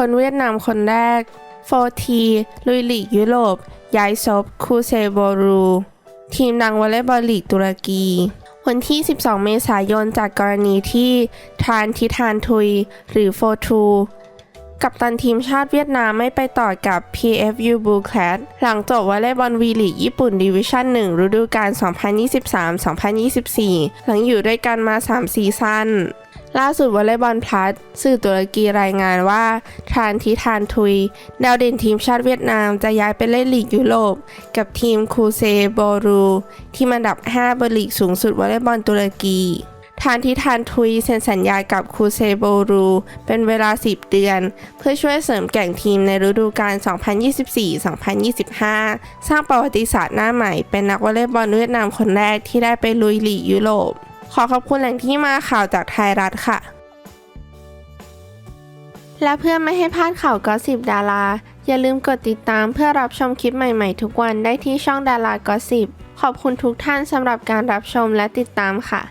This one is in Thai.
คนเวียดนามคนแรกโฟทีลุยลีกยุโรปย้ายซบคูเซโบรู ทีมดังวอลเลย์บอลลีกตุรกี วันที่ 12 เมษายนจากกรณีที่ทรานทิทานทุย หรือโฟทูกัปตันทีมชาติเวียดนามไม่ไปต่อกับ PFU Blue Cat หลังจบวอลเลย์บอลวีลีกญี่ปุ่นดิวิชั่น 1 ฤดูกาล 2023-2024 หลังอยู่ด้วยกันมา 3 ซีซั่น ล่าสุดวอลเลย์บอลพลัสสื่อตุรกีรายงานว่าทรานทิทานทุย ดาวเด่นทีมชาติเวียดนามจะย้ายไปเล่นลีกยุโรป กับทีมคูเซโบรูที่มันดับ 5 บนลีกสูงสุดวอลเลย์บอลตุรกีทานทิทานทุยเซ็นสัญญากับคูเซโบรู เป็นเวลา 10 เดือน เพื่อช่วยเสริมแก่งทีมในฤดูกาล 2024-2025 สร้างประวัติศาสตร์หน้าใหม่เป็นนักวอลเลย์บอลเวียดนามคนแรกที่ได้ไปลุยลีกยุโรป ขอขอบคุณแหล่งที่มาข่าวจากไทยรัฐค่ะ และเพื่อไม่ให้พลาดข่าวกอสิบดารา อย่าลืมกดติดตามเพื่อรับชมคลิปใหม่ๆ ทุกวันได้ที่ช่องดารากอสิบขอบคุณทุกท่านสำหรับการรับชมและติดตามค่ะ